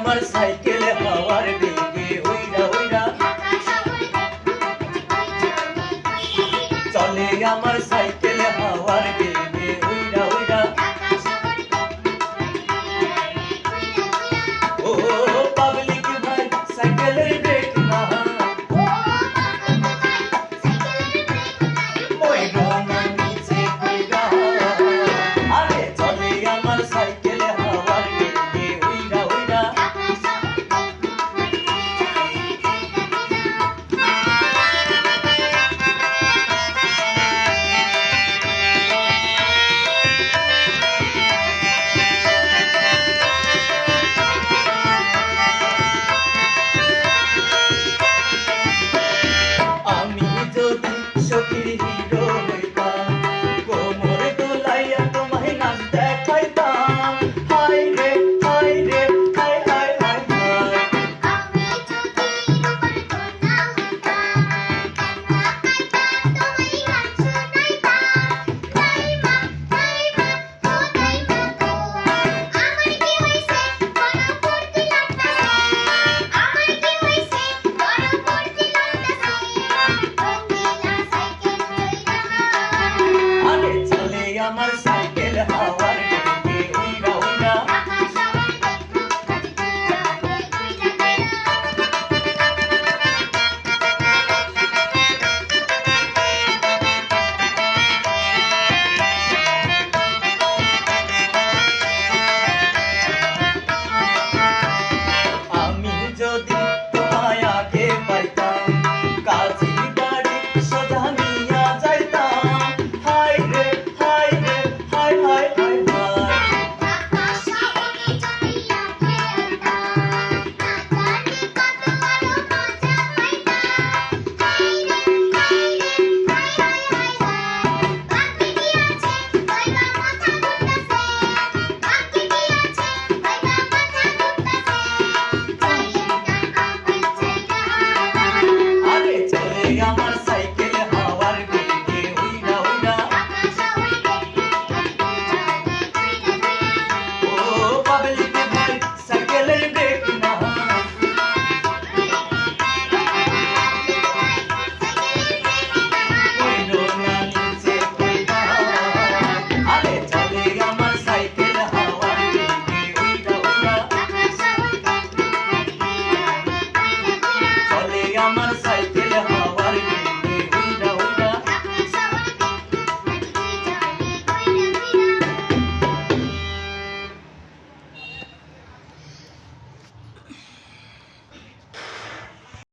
আমার সাইকেল হাওয়ার বেগে হইরা হইরা। চলে আমার সাইকেল হাওয়ার বেগে i'm sorry